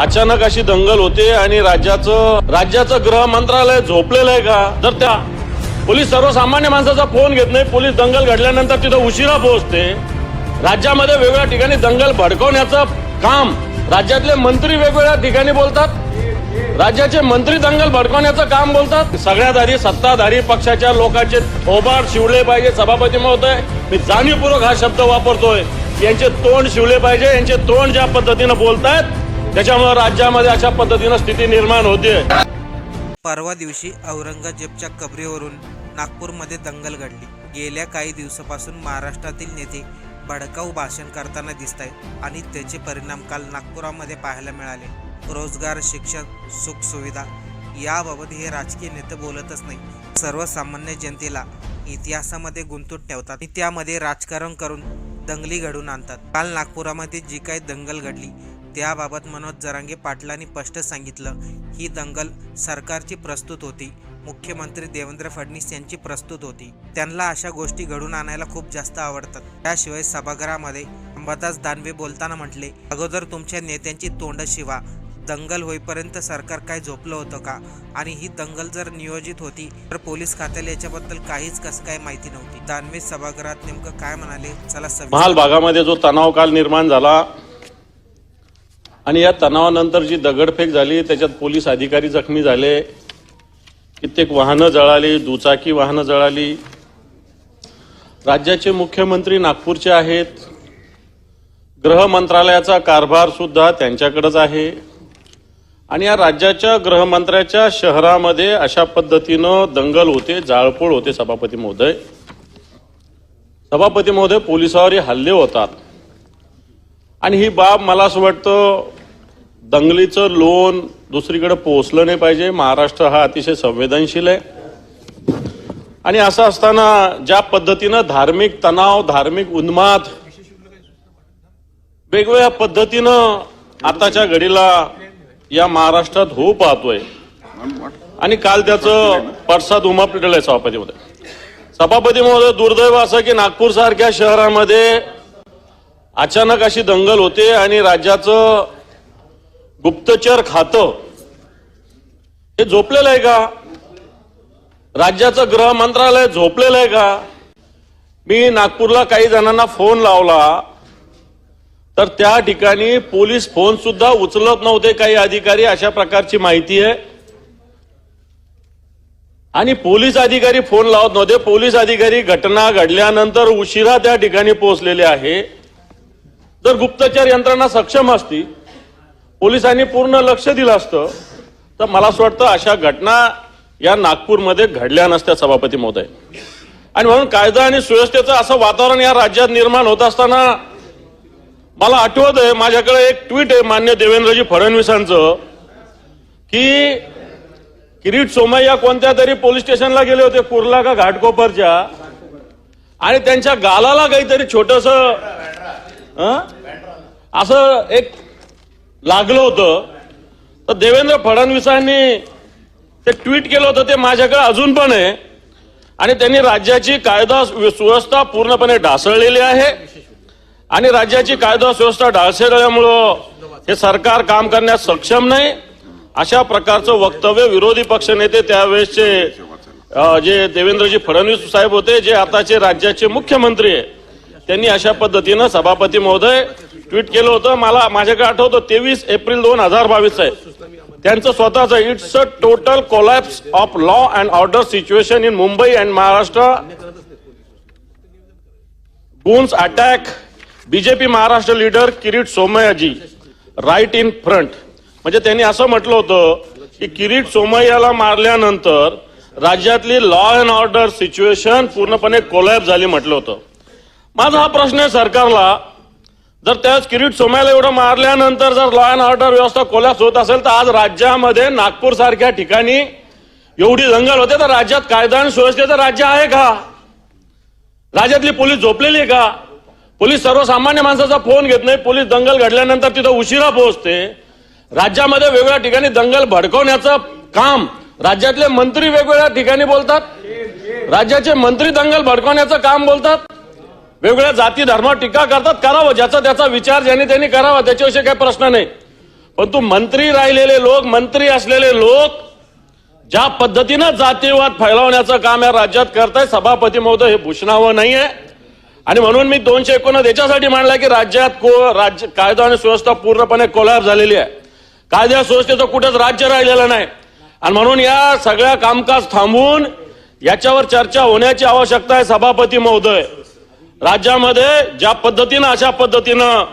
अचानक अशी दंगल होते आणि राज्याचं राज्याचं गृह मंत्रालय झोपलेलं आहे का? तर त्या पोलीस सर्वसामान्य माणसाचा फोन घेत नाही पोलीस दंगल घडल्यानंतर तिथं उशिरा पोहोचते. राज्यामध्ये वेगवेगळ्या ठिकाणी दंगल भडकवण्याचं काम राज्यातले मंत्री वेगवेगळ्या ठिकाणी बोलतात. राज्याचे मंत्री दंगल भडकवण्याचं काम बोलतात. सगळ्याधारी सत्ताधारी पक्षाच्या लोकांचे थोबाड शिवले पाहिजे सभापती महोदय. मी जाणीवपूर्वक हा शब्द वापरतोय. यांचे तोंड शिवले पाहिजे यांचे तोंड ज्या पद्धतीनं बोलतायत त्याच्यामुळे राज्यामध्ये अशा पद्धतीनं स्थिती निर्माण होते परवा दिवशी औरंगजेबच्या कबरीवरून नागपूरमध्ये दंगल घडली. गेल्या काही दिवसापासून महाराष्ट्रातील नेते भडकाऊ भाषण करताना दिसत आहेत आणि त्याचे परिणाम काल नागपुरामध्ये पाहायला मिळाले. रोजगार शिक्षण सुखसुविधा याबाबत हे राजकीय नेते बोलतच नाही सर्वसामान्य जनतेला इतिहासामध्ये गुंतून ठेवतात आणि त्यामध्ये राजकारण करून दंगली घडून आणतात. काल नागपुरामध्ये जी काही दंगल घडली त्याबाबत मनोज जरांगे पाटलांनी स्पष्ट सांगितलं. ही दंगल सरकारची प्रस्तुत होती. मुख्यमंत्री देवेंद्र फडणवीस यांची प्रस्तुत होती. त्यांना अशा गोष्टी घडून आणायला खूप जास्त आवडतात. त्याशिवाय सभागृहामध्ये अंबादास दानवे बोलताना म्हटले अगोदर तुमच्या नेत्यांची तोंड शिवा. दंगल होईपर्यंत सरकार काय झोपलं होतं का? आणि ही दंगल जर नियोजित होती तर पोलीस खात्याला याच्याबद्दल काहीच कसं काय माहिती नव्हती. दानवे सभागृहात नेमकं काय म्हणाले? चला महाल भागामध्ये जो तणाव काल निर्माण झाला आणि या तणावानंतर जी दगडफेक झाली त्याच्यात पोलीस अधिकारी जखमी झाले कित्येक वाहनं जळाली दुचाकी वाहनं जळाली. राज्याचे मुख्यमंत्री नागपूरचे आहेत. गृह मंत्रालयाचा कारभार सुद्धा त्यांच्याकडेच आहे. आणि या राज्याच्या गृहमंत्र्याच्या शहरामध्ये अशा पद्धतीनं दंगल होते जाळपोळ होते सभापती महोदय. सभापती महोदय पोलिसावरही हल्ले होतात. आणि ही बाब मला असं वाटतं दंगलीचं लोन दुसरीकडे पोहोचलं नाही पाहिजे. महाराष्ट्र हा अतिशय संवेदनशील आहे. आणि असं असताना ज्या पद्धतीनं धार्मिक तणाव धार्मिक उन्माद वेगवेगळ्या पद्धतीनं आताच्या घडीला या महाराष्ट्रात होऊ पाहतोय. आणि काल त्याचं परसाद उमापलेलं आहे सभापतीमध्ये. सभापतीमध्ये सभापती महोदय दुर्दैव असं की नागपूर सारख्या शहरामध्ये अचानक अशी दंगल होते आणि राज्याचं गुप्तचर खातं. हे झोपलेलं आहे का? राज्याचं गृह मंत्रालय झोपलेलं आहे का? मी नागपूरला काही जणांना फोन लावला. तर त्या ठिकाणी पोलीस फोन सुद्धा उचलत नव्हते काही अधिकारी अशा प्रकारची माहिती आहे. आणि पोलीस अधिकारी फोन लावत नव्हते. पोलीस अधिकारी घटना घडल्यानंतर उशिरा त्या ठिकाणी पोहोचलेले आहे. जर गुप्तचर यंत्रणा सक्षम असती पोलिसांनी पूर्ण लक्ष दिलं असतं तर मला असं वाटतं अशा घटना या नागपूरमध्ये घडल्या नसत्या सभापती महोदय. आणि म्हणून कायदा आणि सुव्यवस्थेचं असं वातावरण या राज्यात निर्माण होत असताना मला आठवत आहे माझ्याकडे एक ट्विट आहे मान्य देवेंद्रजी फडणवीसांचं की किरीट सोमय्या कोणत्या तरी पोलीस स्टेशनला गेले होते कुर्ला का घाटकोपरच्या आणि त्यांच्या गालाला काहीतरी छोटस असं एक लागलं होतं. तर देवेंद्र फडणवीसांनी ते ट्विट केलं होतं ते माझ्याकडे अजून पण आहे. आणि त्यांनी राज्याची कायदा सुव्यवस्था पूर्णपणे ढासळलेली आहे. आणि राज्याची कायदा सुव्यवस्था ढासळल्यामुळं हे सरकार काम करण्यास सक्षम नाही. अशा प्रकारचं वक्तव्य विरोधी पक्षनेते त्यावेळेसचे जे देवेंद्रजी फडणवीस साहेब होते जे आताचे राज्याचे मुख्यमंत्री आहे. त्यांनी अशा पद्धतीनं सभापती महोदय ट्विट केलं होतं. मला माझ्याकडे आठवतं तेवीस एप्रिल दोन हजार बावीस आहे. त्यांचं स्वतःच it's a total collapse of law and order situation in Mumbai and Maharashtra. Guns attack. BJP Maharashtra leader Kirit Somaiyaji right in front म्हणजे त्यांनी असं म्हटलं होतं की किरीट सोमय्याला मारल्यानंतर राज्यातली लॉ अँड ऑर्डर सिच्युएशन पूर्णपणे कोलॅप झाली म्हटलं होतं. माझा हा प्रश्न आहे सरकारला. जर त्याच किरीट सोमायला एवढं मारल्यानंतर जर लॉ अँड ऑर्डर व्यवस्था कोलॅप्स होत असेल तर आज राज्यामध्ये नागपूर सारख्या ठिकाणी एवढी दंगल होते तर राज्यात कायदा आणि सुव्यवस्थेचं राज्य आहे का? राज्यातली पोलीस झोपलेली आहे का? पोलीस सर्वसामान्य माणसाचा फोन घेत नाही पोलीस दंगल घडल्यानंतर तिथं उशिरा पोहोचते. राज्यामध्ये वेगवेगळ्या ठिकाणी दंगल भडकवण्याचं काम राज्यातले मंत्री वेगवेगळ्या ठिकाणी बोलतात. राज्याचे मंत्री दंगल भडकवण्याचं काम बोलतात. वेगवेगळ्या जाती धर्मावर टीका करतात करावं. ज्याचा त्याचा विचार ज्याने त्यांनी करावा त्याच्याविषयी काही प्रश्न नाही. परंतु मंत्री राहिलेले लोक मंत्री असलेले लोक ज्या पद्धतीनं जातीवाद फैलावण्याचं काम या राज्यात करताय सभापती महोदय हे भूषणावं नाहीये. आणि म्हणून मी दोनशे एकोणीस याच्यासाठी मांडला की राज्यात को राज्य कायदा आणि सुव्यवस्था पूर्णपणे कोलॅप झालेली आहे. कायदा सुव्यवस्थेचं कुठेच राज्य राहिलेलं नाही. आणि म्हणून या सगळ्या कामकाज थांबवून याच्यावर चर्चा होण्याची आवश्यकता आहे सभापती महोदय. राज्यामध्ये ज्या पद्धतीनं अशा पद्धतीनं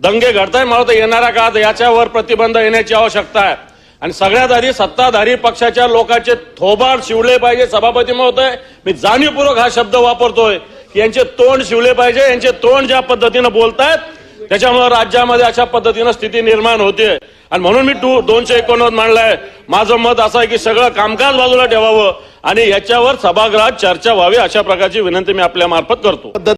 दंगे घडताय मला तर येणाऱ्या काळात याच्यावर प्रतिबंध येण्याची आवश्यकता आहे. आणि सगळ्यात आधी सत्ताधारी पक्षाच्या लोकांचे थोबाड शिवले पाहिजे सभापती महोदय. मी जाणीवपूर्वक हा शब्द वापरतोय की यांचे तोंड शिवले पाहिजे यांचे तोंड ज्या पद्धतीनं बोलतायत त्याच्यामुळे राज्यामध्ये अशा पद्धतीनं स्थिती निर्माण होते आणि म्हणून मी टू दोनशे एकोणनव्वद मांडलाय. माझं मत असं आहे की सगळं कामकाज बाजूला ठेवावं आणि याच्यावर सभागृहात चर्चा व्हावी अशा प्रकारची विनंती मी आपल्या मार्फत करतो.